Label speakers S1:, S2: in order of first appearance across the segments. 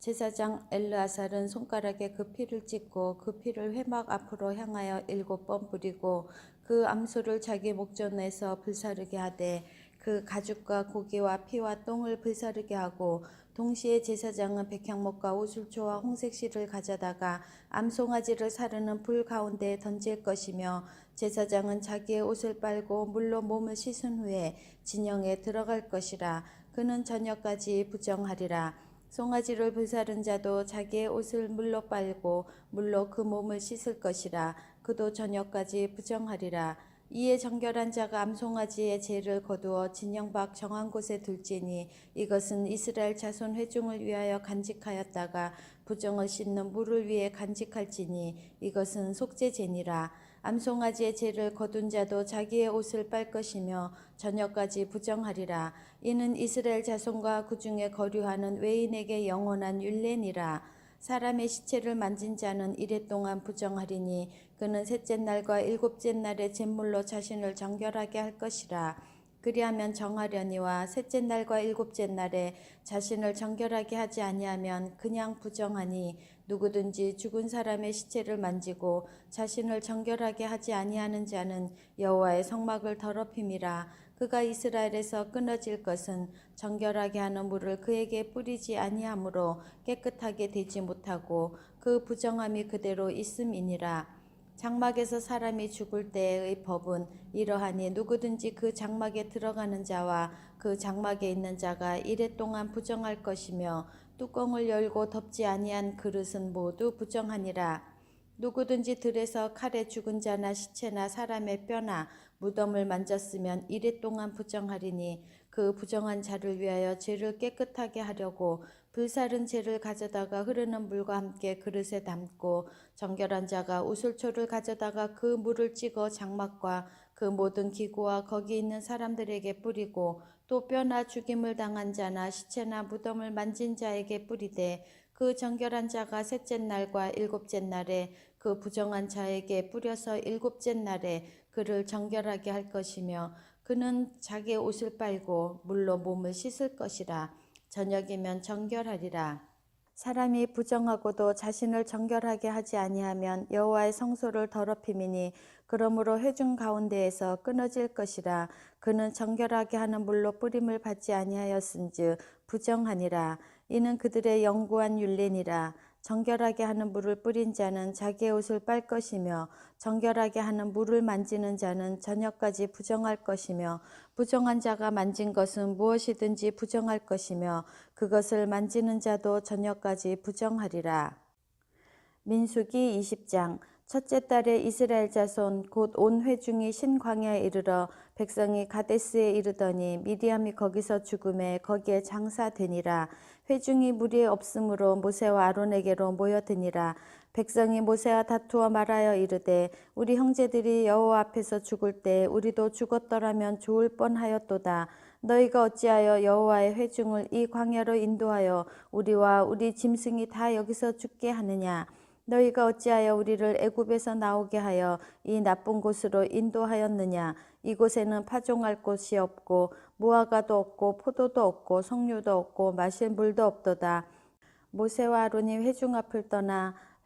S1: 제사장 엘르아살은 손가락에 그 피를 찍고 그 피를 회막 앞으로 향하여 일곱 번 뿌리고 그 암소를 자기 목전에서 불사르게 하되 그 가죽과 고기와 피와 똥을 불사르게 하고 동시에 제사장은 백향목과 오술초와 홍색실을 가져다가 암송아지를 사르는 불 가운데에 던질 것이며 제사장은 자기의 옷을 빨고 물로 몸을 씻은 후에 진영에 들어갈 것이라 그는 저녁까지 부정하리라 송아지를 불사른 자도 자기의 옷을 물로 빨고 물로 그 몸을 씻을 것이라. 그도 저녁까지 부정하리라. 이에 정결한 자가 암송아지의 죄를 거두어 진영 밖 정한 곳에 둘지니 이것은 이스라엘 자손 회중을 위하여 간직하였다가 부정을 씻는 물을 위해 간직할지니 이것은 속죄제니라 암송아지의 죄를 거둔 자도 자기의 옷을 빨 것이며 저녁까지 부정하리라. 이는 이스라엘 자손과 그 중에 거류하는 외인에게 영원한 율례니라. 사람의 시체를 만진 자는 이래 동안 부정하리니 그는 셋째 날과 일곱째 날에 잿물로 자신을 정결하게 할 것이라. 그리하면 정하려니와 셋째 날과 일곱째 날에 자신을 정결하게 하지 아니하면 그냥 부정하니 누구든지 죽은 사람의 시체를 만지고 자신을 정결하게 하지 아니하는 자는 여호와의 성막을 더럽힘이라. 그가 이스라엘에서 끊어질 것은 정결하게 하는 물을 그에게 뿌리지 아니하므로 깨끗하게 되지 못하고 그 부정함이 그대로 있음이니라. 장막에서 사람이 죽을 때의 법은 이러하니 누구든지 그 장막에 들어가는 자와 그 장막에 있는 자가 이래 동안 부정할 것이며 뚜껑을 열고 덮지 아니한 그릇은 모두 부정하니라. 누구든지 들에서 칼에 죽은 자나 시체나 사람의 뼈나 무덤을 만졌으면 이래 동안 부정하리니 그 부정한 자를 위하여 죄를 깨끗하게 하려고 불사른 재를 가져다가 흐르는 물과 함께 그릇에 담고 정결한 자가 우슬초를 가져다가 그 물을 찍어 장막과 그 모든 기구와 거기 있는 사람들에게 뿌리고 또 뼈나 죽임을 당한 자나 시체나 무덤을 만진 자에게 뿌리되 그 정결한 자가 셋째 날과 일곱째 날에 그 부정한 자에게 뿌려서 일곱째 날에 그를 정결하게 할 것이며 그는 자기의 옷을 빨고 물로 몸을 씻을 것이라 저녁이면 정결하리라. 사람이 부정하고도 자신을 정결하게 하지 아니하면 여호와의 성소를 더럽힘이니 그러므로 회중 가운데에서 끊어질 것이라 그는 정결하게 하는 물로 뿌림을 받지 아니하였은즉 부정하니라. 이는 그들의 영구한 율례니라. 정결하게 하는 물을 뿌린 자는 자기의 옷을 빨 것이며 정결하게 하는 물을 만지는 자는 저녁까지 부정할 것이며 부정한 자가 만진 것은 무엇이든지 부정할 것이며 그것을 만지는 자도 저녁까지 부정하리라. 민수기 20장 첫째 달에 이스라엘 자손 곧 온 회중이 신광야에 이르러 백성이 가데스에 이르더니 미디암이 거기서 죽음에 거기에 장사되니라. 회중이 무리에 없으므로 모세와 아론에게로 모여드니라. 백성이 모세와 다투어 말하여 이르되 우리 형제들이 여호와 앞에서 죽을 때 우리도 죽었더라면 좋을 뻔하였도다. 너희가 어찌하여 여호와의 회중을 이 광야로 인도하여 우리와 우리 짐승이 다 여기서 죽게 하느냐 너희가 어찌하여 우리를 애굽에서 나오게 하여 이 나쁜 곳으로 인도하였느냐? 이곳에는 파종할 곳이 없고 무화과도 없고 포도도 없고 석류도 없고 마실 물도 없도다. 모세와 아론이 회중 앞을 떠나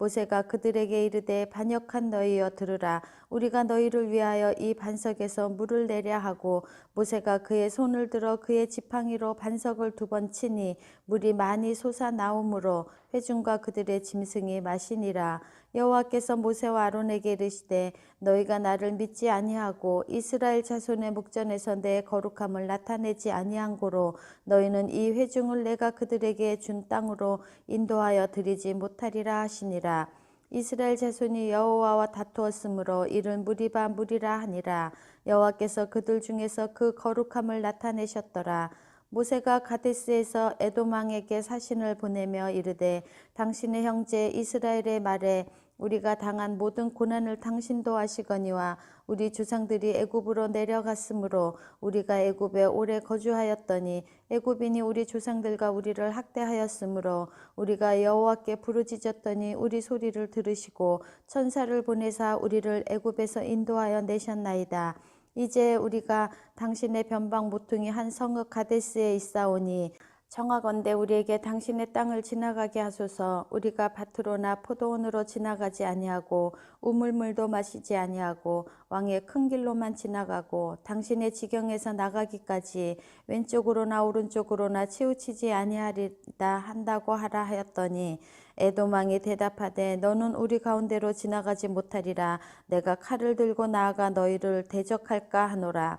S1: 모세가 그들에게 이르되 반역한 너희여 들으라. 우리가 너희를 위하여 이 반석에서 물을 내려 하고 모세가 그의 손을 들어 그의 지팡이로 반석을 두 번 치니 물이 많이 솟아 나오므로 회중과 그들의 짐승이 마시니라. 여호와께서 모세와 아론에게 이르시되 너희가 나를 믿지 아니하고 이스라엘 자손의 목전에서 내 거룩함을 나타내지 아니한 고로 너희는 이 회중을 내가 그들에게 준 땅으로 인도하여 드리지 못하리라 하시니라 이스라엘 자손이 여호와와 다투었으므로 이를 무리바 무리라 하니라. 여호와께서 그들 중에서 그 거룩함을 나타내셨더라. 모세가 가데스에서 에돔 왕에게 사신을 보내며 이르되 당신의 형제 이스라엘의 말에 우리가 당한 모든 고난을 당신도 아시거니와 우리 조상들이 애굽으로 내려갔으므로 우리가 애굽에 오래 거주하였더니 애굽인이 우리 조상들과 우리를 학대하였으므로 우리가 여호와께 부르짖었더니 우리 소리를 들으시고 천사를 보내사 우리를 애굽에서 인도하여 내셨나이다. 이제 우리가 당신의 변방 모퉁이 한 성읍 가데스에 있사오니 청하건대 우리에게 당신의 땅을 지나가게 하소서. 우리가 밭으로나 포도원으로 지나가지 아니하고 우물물도 마시지 아니하고 왕의 큰 길로만 지나가고 당신의 지경에서 나가기까지 왼쪽으로나 오른쪽으로나 치우치지 아니하리다 한다고 하라 하였더니 에돔 왕이 대답하되 너는 우리 가운데로 지나가지 못하리라. 내가 칼을 들고 나아가 너희를 대적할까 하노라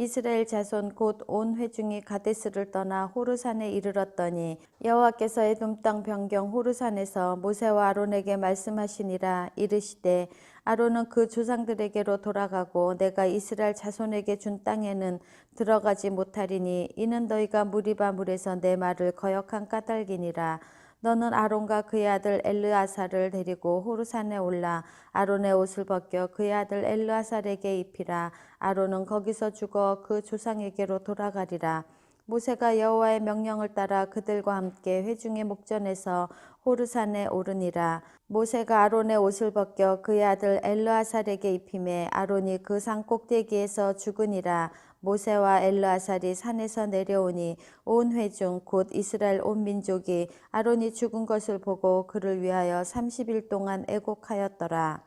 S1: 이스라엘 자손 곧 온 회중이 가데스를 떠나 호르산에 이르렀더니 여호와께서 에돔 땅 변경 호르산에서 모세와 아론에게 말씀하시니라 이르시되 아론은 그 조상들에게로 돌아가고 내가 이스라엘 자손에게 준 땅에는 들어가지 못하리니 이는 너희가 무리바 물에서 내 말을 거역한 까닭이니라 너는 아론과 그의 아들 엘르아사를 데리고 호르산에 올라 아론의 옷을 벗겨 그의 아들 엘르아살에게 입히라. 아론은 거기서 죽어 그 조상에게로 돌아가리라. 모세가 여호와의 명령을 따라 그들과 함께 회중의 목전에서 호르산에 오르니라. 모세가 아론의 옷을 벗겨 그의 아들 엘르아살에게 입힘에 아론이 그 산 꼭대기에서 죽으니라 모세와 엘르아살이 산에서 내려오니 온 회중 곧 이스라엘 온 민족이 아론이 죽은 것을 보고 그를 위하여 30일 동안 애곡하였더라.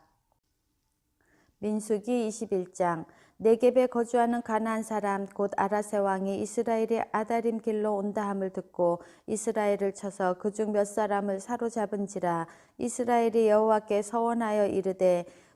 S1: 민수기 21장 네겝에 거주하는 가나안 사람 곧 아라세 왕이 이스라엘이 아다림 길로 온다함을 듣고 이스라엘을 쳐서 그중 몇 사람을 사로잡은지라 이스라엘이 여호와께 서원하여 이르되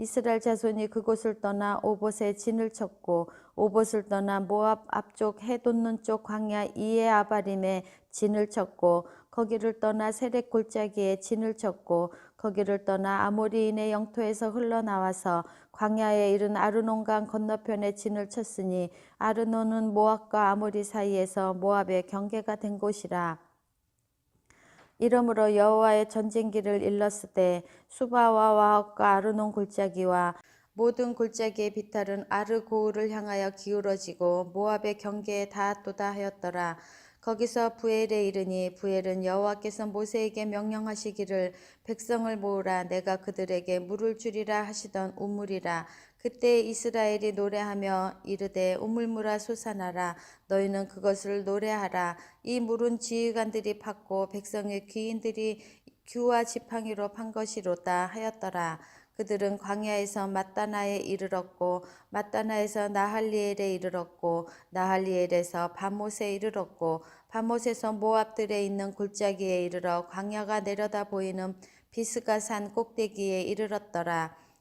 S1: 이스라엘 자손이 그곳을 떠나 오봇에 진을 쳤고 오봇을 떠나 모압 앞쪽 해 돋는 쪽 광야 이에 아바림에 진을 쳤고 거기를 떠나 세렉 골짜기에 진을 쳤고 거기를 떠나 아모리인의 영토에서 흘러나와서 광야에 이른 아르논강 건너편에 진을 쳤으니 아르논은 모압과 아모리 사이에서 모압의 경계가 된 곳이라. 이러므로 여호와의 전쟁기를 일렀을 때 수바와 와합과 아르논 골짜기와 모든 골짜기의 비탈은 아르고우를 향하여 기울어지고 모압의 경계에 닿았도다 하였더라. 거기서 부엘에 이르니 부엘은 여호와께서 모세에게 명령하시기를 백성을 모으라 내가 그들에게 물을 주리라 하시던 우물이라 그때 이스라엘이 노래하며 이르되 우물물아 솟아나라. 너희는 그것을 노래하라. 이 물은 지휘관들이 팠고 백성의 귀인들이 규와 지팡이로 판 것이로다 하였더라. 그들은 광야에서 마따나에 이르렀고 마따나에서 나할리엘에 이르렀고 나할리엘에서 바못에 이르렀고 바못에서 모압들에 있는 골짜기에 이르러 광야가 내려다 보이는 비스가 산 꼭대기에 이르렀더라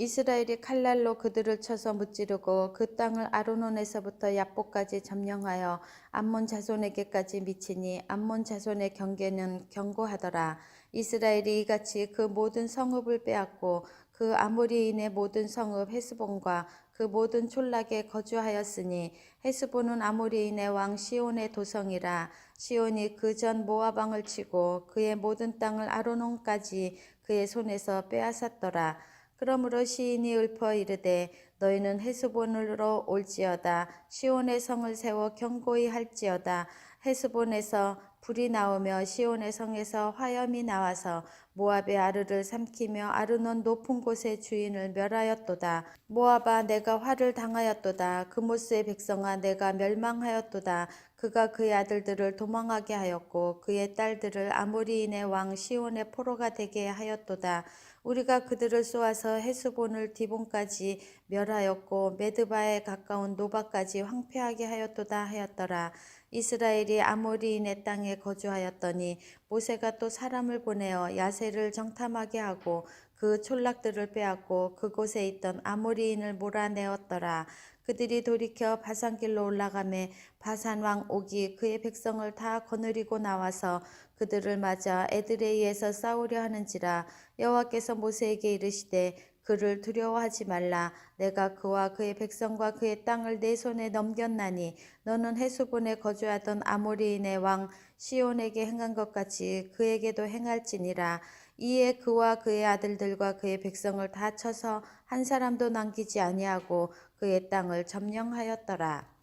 S1: 이스라엘이 칼날로 그들을 쳐서 무찌르고 그 땅을 아르논에서부터 야복까지 점령하여 암몬 자손에게까지 미치니 암몬 자손의 경계는 견고하더라. 이스라엘이 이같이 그 모든 성읍을 빼앗고 그 아모리인의 모든 성읍 헤스본과 그 모든 촌락에 거주하였으니 헤스본은 아모리인의 왕 시온의 도성이라 시온이 그 전 모압 왕을 치고 그의 모든 땅을 아르논까지 그의 손에서 빼앗았더라. 그러므로 시인이 읊어 이르되 너희는 헤스본으로 올지어다. 시온의 성을 세워 견고히 할지어다. 헤스본에서 불이 나오며 시온의 성에서 화염이 나와서 모압의 아르를 삼키며 아르논 높은 곳의 주인을 멸하였도다. 모압아 내가 화를 당하였도다. 그모스의 백성아 내가 멸망하였도다. 그가 그의 아들들을 도망하게 하였고 그의 딸들을 아모리인의 왕 시온의 포로가 되게 하였도다 우리가 그들을 쏘아서 헤스본을 디본까지 멸하였고 메드바에 가까운 노바까지 황폐하게 하였도다 하였더라. 이스라엘이 아모리인의 땅에 거주하였더니 모세가 또 사람을 보내어 야세를 정탐하게 하고 그 촌락들을 빼앗고 그곳에 있던 아모리인을 몰아내었더라. 그들이 돌이켜 바산길로 올라가매 바산 왕 옥이 그의 백성을 다 거느리고 나와서 그들을 맞아 에드레이에서 싸우려 하는지라 여호와께서 모세에게 이르시되 그를 두려워하지 말라. 내가 그와 그의 백성과 그의 땅을 내 손에 넘겼나니 너는 해수본에 거주하던 아모리인의 왕 시온에게 행한 것 같이 그에게도 행할지니라 이에 그와 그의 아들들과 그의 백성을 다 쳐서 한 사람도 남기지 아니하고 그의 땅을 점령하였더라